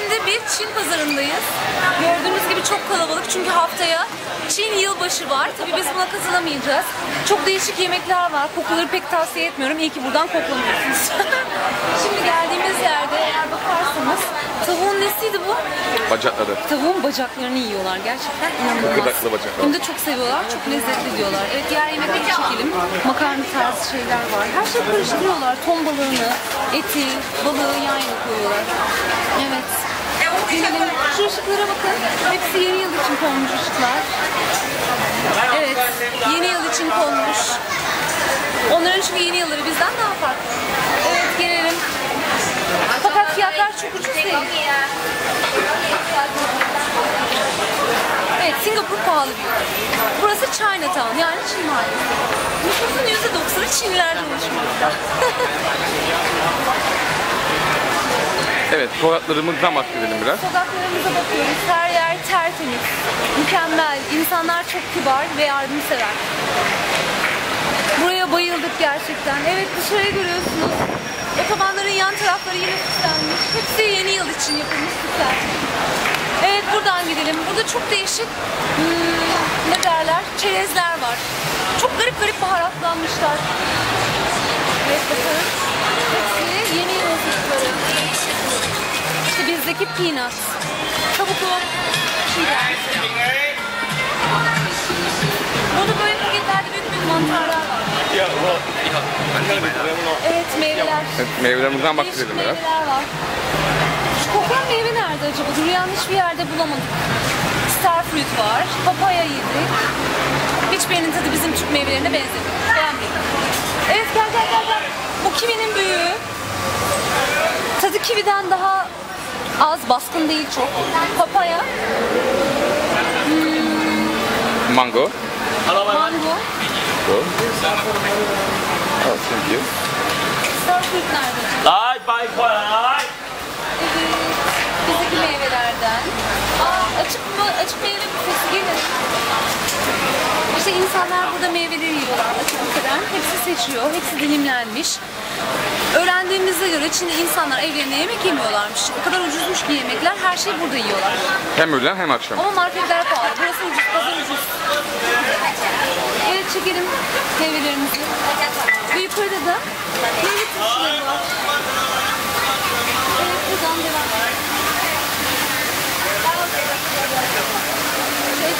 Şimdi bir Çin pazarındayız. Gördüğünüz gibi çok kalabalık çünkü haftaya Çin yılbaşı var. Tabii biz buna katılamayacağız. Çok değişik yemekler var. Kokuları pek tavsiye etmiyorum. İyi ki buradan koklamıyorsunuz. Şimdi geldiğimiz yerde eğer bakarsanız tavuğun nesiydi bu? Bacakları. Tavuğun bacaklarını yiyorlar gerçekten inanılmaz. Gıdaklı bacaklar. Hem de çok seviyorlar, çok lezzetli diyorlar. Evet diğer yemekleri çekelim. Makarna tarzı şeyler var. Her şeyi karıştırıyorlar. Ton balığını, eti, balığı yan yana koyuyorlar. Evet. Şu ışıklara bakın. Hepsi yeni yıl için konmuş ışıklar. Evet. Yeni yıl için konmuş. Onların çünkü yeni yılları bizden daha farklı. Evet gelelim. Fakat fiyatlar çok ucuz değil. Evet, Singapur pahalı bir yer. Burası Chinatown, yani Çin mahallesi. Nüfusun %90'ı Çinlilerden oluşmakta. Evet, sokaklarımızdan bahsedelim biraz. Sokaklarımıza bakıyoruz, her yer tertemiz, mükemmel. İnsanlar çok kibar ve yardımsever. Buraya bayıldık gerçekten. Evet dışarıyı görüyorsunuz. Otobanların yan tarafları yine süslenmiş. Hepsi yeni yıl için yapılmış süsler. Evet buradan gidelim. Burada çok değişik hmm, ne derler çerezler var. Çok garip garip baharatlanmışlar. Bizdeki peanut. Kabuklu şeyler. Burada böyle paketlerde büyük büyük mantarlar var. Evet meyveler. Evet, meyvelerimizden Değişik bahsedelim biraz. meyveler var. Şu kokan meyve nerede acaba? Dur yanlış bir yerde bulamadık. Starfruit var. Papaya yedik. Hiçbirinin tadı bizim Türk meyvelerine benzemiyor. Beğenmedim. Evet gel gel gel gel. Bu kivinin büyüğü. Tadı kividen daha Az, baskın değil çok. Papaya. Hmm. Mango. Mango. Oh, thank you. Surfing nerede? Lay, bay, meyvelerden. Aa, açık mı? Açık meyve büfesi gelin. İşte insanlar burada meyveleri yiyorlar açık. Hepsi seçiyor, hepsi dilimlenmiş. Öğrendiğimize göre Çin'de insanlar evlerinde yemek yemiyorlarmış. O kadar ucuzmuş ki yemekler. Her şeyi burada yiyorlar. Hem öğlen hem akşam. Ama marketler pahalı. Burası ucuz, pazar ucuz. Evet çekelim meyvelerimizi. Ve yukarıda da meyve turşuları var. Evet buradan devam. Şey